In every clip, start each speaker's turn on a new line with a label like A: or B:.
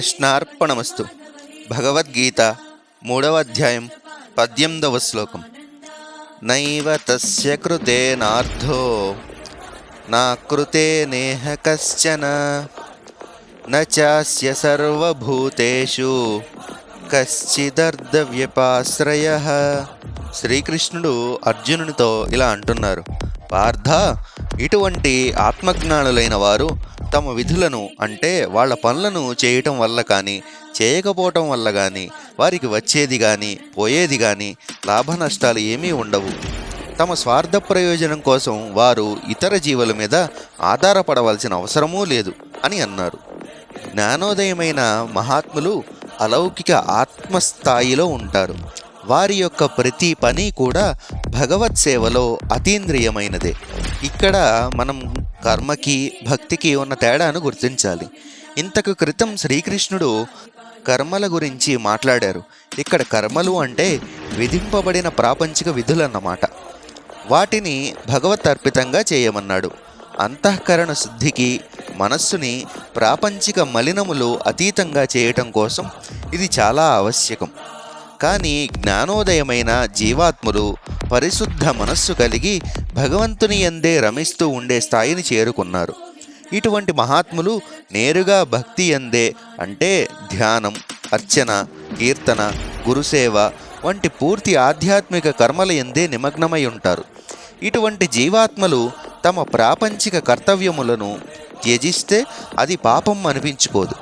A: కృష్ణార్పణమస్తు. భగవద్గీత మూడవ అధ్యాయం పద్దెనిమిదవ శ్లోకం. నైవ తస్య కృతేనార్థో నా కృతే నేహ కశ్చన న చాస్య సర్వభూతేషు కశ్చిదర్ధవ్యపాశ్రయ శ్రీకృష్ణుడు అర్జునునితో ఇలా అంటున్నారు. పార్థ ఇటువంటి ఆత్మజ్ఞానులైన వారు తమ విధులను అంటే వాళ్ళ పనులను చేయటం వల్ల కానీ చేయకపోవటం వల్ల కానీ వారికి వచ్చేది కానీ పోయేది కానీ లాభ నష్టాలు ఏమీ ఉండవు. తమ స్వార్థ ప్రయోజనం కోసం వారు ఇతర జీవుల మీద ఆధారపడవలసిన అవసరమూ లేదు అని అన్నారు. జ్ఞానోదయమైన మహాత్ములు అలౌకిక ఆత్మస్థాయిలో ఉంటారు. వారి యొక్క ప్రతి పని కూడా భగవత్ సేవలో అతీంద్రియమైనదే. ఇక్కడ మనం కర్మకి భక్తికి ఉన్న తేడాను గుర్తించాలి. ఇంతకు క్రితం శ్రీకృష్ణుడు కర్మల గురించి మాట్లాడారు. ఇక్కడ కర్మలు అంటే విధింపబడిన ప్రాపంచిక విధులన్నమాట. వాటిని భగవత్ అర్పితంగా చేయమన్నాడు. అంతఃకరణ శుద్ధికి మనస్సుని ప్రాపంచిక మలినములు అతీతంగా చేయటం కోసం ఇది చాలా ఆవశ్యకం. కానీ జ్ఞానోదయమైన జీవాత్ములు పరిశుద్ధ మనస్సు కలిగి భగవంతుని ఎందే రమిస్తూ ఉండే స్థాయిని చేరుకున్నారు. ఇటువంటి మహాత్ములు నేరుగా భక్తి ఎందే అంటే ధ్యానం అర్చన కీర్తన గురుసేవ వంటి పూర్తి ఆధ్యాత్మిక కర్మల ఎందే నిమగ్నమై ఉంటారు. ఇటువంటి జీవాత్మలు తమ ప్రాపంచిక కర్తవ్యములను త్యజిస్తే అది పాపం అనిపించుకోదు.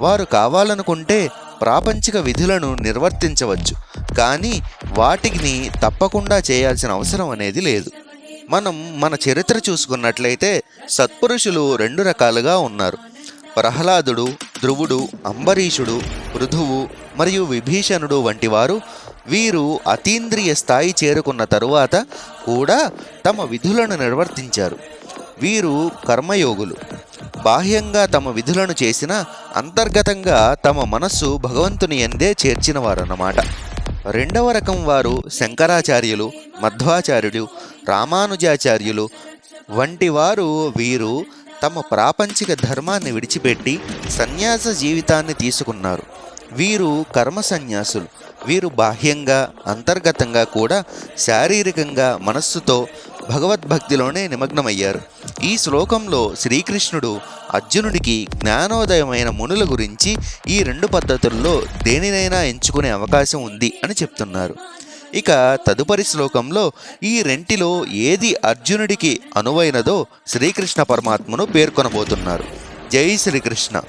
A: వారు కావాలనుకుంటే ప్రాపంచిక విధులను నిర్వర్తించవచ్చు కానీ వాటిని తప్పకుండా చేయాల్సిన అవసరం అనేది లేదు. మనం మన చరిత్ర చూసుకున్నట్లయితే సత్పురుషులు రెండు రకాలుగా ఉన్నారు. ప్రహ్లాదుడు ధ్రువుడు అంబరీషుడు పృథువు మరియు విభీషణుడు వంటి వారు వీరు అతీంద్రియ స్థాయి చేరుకున్న తరువాత కూడా తమ విధులను నిర్వర్తించారు. వీరు కర్మయోగులు. బాహ్యంగా తమ విధులను చేసిన అంతర్గతంగా తమ మనస్సు భగవంతుని ఎందే చేర్చినవారన్నమాట. రెండవ రకం వారు శంకరాచార్యులు మధ్వాచార్యులు రామానుజాచార్యులు. వంటి వారు వీరు తమ ప్రాపంచిక ధర్మాన్ని విడిచిపెట్టి సన్యాస జీవితాన్ని తీసుకున్నారు. వీరు కర్మ సన్యాసులు. వీరు బాహ్యంగా అంతర్గతంగా కూడా శారీరకంగా మనస్సుతో భగవద్భక్తిలోనే నిమగ్నమయ్యారు. ఈ శ్లోకంలో శ్రీకృష్ణుడు అర్జునుడికి జ్ఞానోదయమైన మునుల గురించి ఈ రెండు పద్ధతుల్లో దేనినైనా ఎంచుకునే అవకాశం ఉంది అని చెప్తున్నారు. ఇక తదుపరి శ్లోకంలో ఈ రెంటిలో ఏది అర్జునుడికి అనువైనదో శ్రీకృష్ణ పరమాత్మను పేర్కొనబోతున్నారు. జై శ్రీకృష్ణ.